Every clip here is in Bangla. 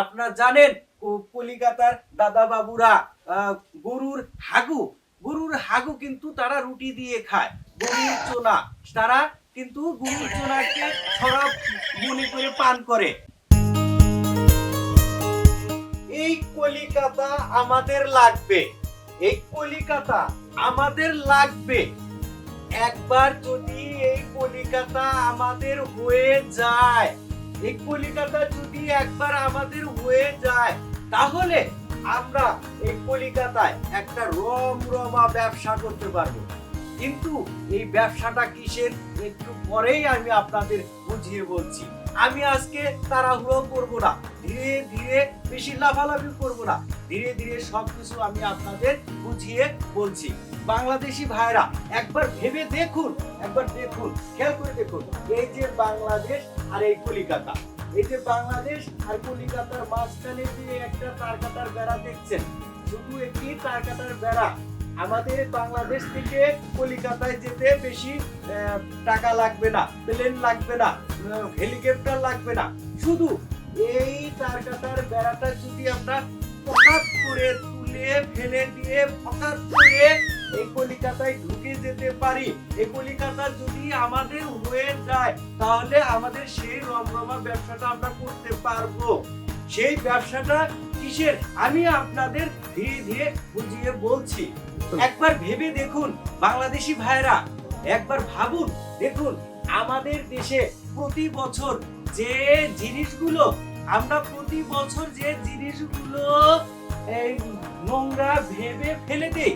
আপনারা জানেন কলিকাতার দাদা বাবুরা গরুর হাগু গরুর হাগু কিন্তু তারা রুটি দিয়ে খায়, গরুর চোনা তারা কিন্তু গরুর চোনাকে সরাব মনে করে পান করে। এই কলিকাতা আমাদের লাগবে, এই কলিকাতা আমাদের লাগবে। একবার যদি এই কলিকাতা আমাদের হয়ে যায় এই কলিকাতা যদি একবার আমাদের হয়ে যায়, তাহলে আমরা এই কলিকাতায় একটা ব্যবসা করতে পারব। কিন্তু এই ব্যবসাটা কিসের? একটু পরেই আমি আপনাদের বুঝিয়ে বলছি। আমি আজকে তাড়াহুড়ো করব না। ধীরে ধীরে বেশি লাফালাফি করব না। ধীরে ধীরে সবকিছু আমি আপনাদের বুঝিয়ে বলছি। বাংলাদেশি ভাইরা একবার ভেবে দেখুন, একবার দেখুন, খেয়াল করে দেখুন। এই যে বাংলাদেশ আর এই কলিকাতা। এই যে বাংলাদেশ আর কলিকাতার মাঝখানে যে একটা তারকাটার বেড়া দেখছেন। শুধু একটি তারকাটার বেড়া। আমাদের বাংলাদেশ থেকে কলিকাতায় যেতে বেশি টাকা লাগবে না, প্লেন লাগবে না হেলিকপ্টার লাগবে না। শুধু এই তারকাটার বেড়াটা যদি আমরা হঠাৎ করে তুলে ফেলে দিয়ে, হঠাৎ করে এই কলিকাতায় ঢুকে যেতে পারি। এই কলিকাতা যদি আমাদের হয়ে যায়, তাহলে আমাদের সেই রমরমা ব্যবসাটা আমরা করতে পারব। সেই ব্যবসাটা কিসের? আমি আপনাদের ধীরে ধীরে বুঝিয়ে বলছি। একবার ভেবে দেখুন, বাংলাদেশি ভাইরা একবার ভাবুন, দেখুন, আমাদের দেশে প্রতি বছর যে জিনিসগুলো, আমরা প্রতি বছর যে জিনিসগুলো নোংরা ভেবে ফেলে দেই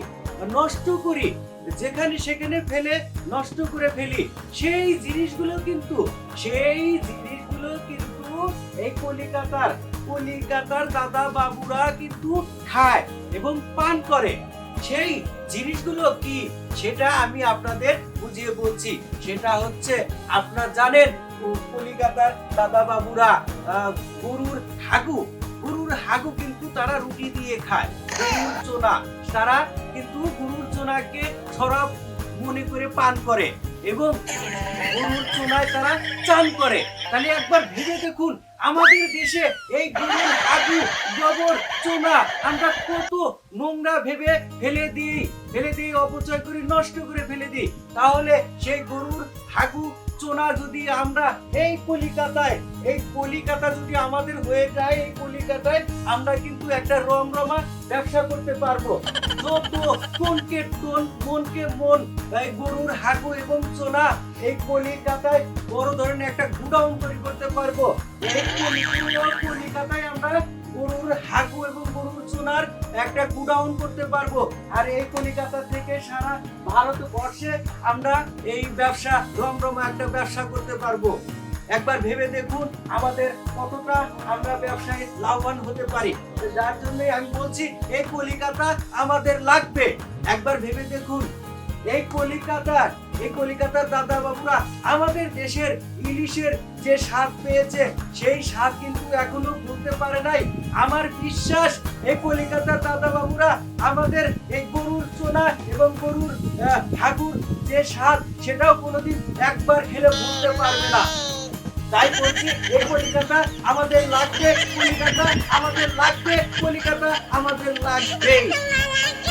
নষ্ট করি। যেখানে সেখানে ফেলে, নষ্ট করে ফেলি। সেই জিনিসগুলো কিন্তু, সেই জিনিসগুলো কিন্তু এই কলিকাতার কলিকাতার দাদা বাবুরা কিন্তু খায় এবং পান করে। সেই জিনিসগুলো কি? সেটা আমি আপনাদের বুঝিয়ে বলছি। সেটা হচ্ছে, আপনারা জানেন, কলিকাতার দাদা বাবুরা গরুর গরুর হাগু কিন্তু তারা রুটি দিয়ে খায়। গরুর চোনা, তারা কিন্তু গরুর চোনাকে সরাব মনে করে পান করে এবং গরুর চোনায় তারা চান করে। তাহলে একবার ভেবে দেখুন, আমাদের দেশে এই গরুর হাগু, গোবর, চোনা আমরা কত নোংরা ভেবে ফেলে দিই ফেলে দিই, অপচয় করি, নষ্ট করে ফেলে দিই। তাহলে সেই গরুর হাগু চোনা যদি আমরা এই কলিকাতায়, এই কলিকাতা যদি আমাদের হয়ে যায়, এই কলিকাতায় আমরা কিন্তু একটা রমরমা ব্যবসা করতে পারব। যত কোনকে কোন মনকে মন, এই গরুর হাগু এবং চোনা এই কলিকাতায় বড় ধরনের একটা গুডাউন তৈরি করতে পারব। এই কলিকাতায় আমরা গরুর হাগু এবং চোনার একটা গুডাউন করতে পারব। আর এই কলিকাতা থেকে সারা ভারতবর্ষে আমরা এই ব্যবসা, রমরমা একটা ব্যবসা করতে পারব। একবার ভেবে দেখুন আমাদের কতটা আমরা ব্যবসায় লাভবান হতে পারি। যার জন্যই আমি বলছি, এই কলিকাতা আমাদের লাগবে। একবার ভেবে দেখুন, এই কলিকাতার এই কলিকাতার দাদা বাবুরা আমাদের দেশের ইলিশের যে স্বাদ পেয়েছে, সেই স্বাদ কিন্তু এখনও ভুলতে পারে নাই। আমার বিশ্বাস, এই কলিকাতার দাদা বাবুরা আমাদের এই গরুর চোনা এবং গরুর ঠাকুর যে স্বাদ, সেটাও কোনোদিন একবার খেলে ভুলতে পারবে না। তাই বলছি, এই কলিকাতা আমাদের লাগবে, কলিকাতা আমাদের লাগবে, কলিকাতা আমাদের লাগবে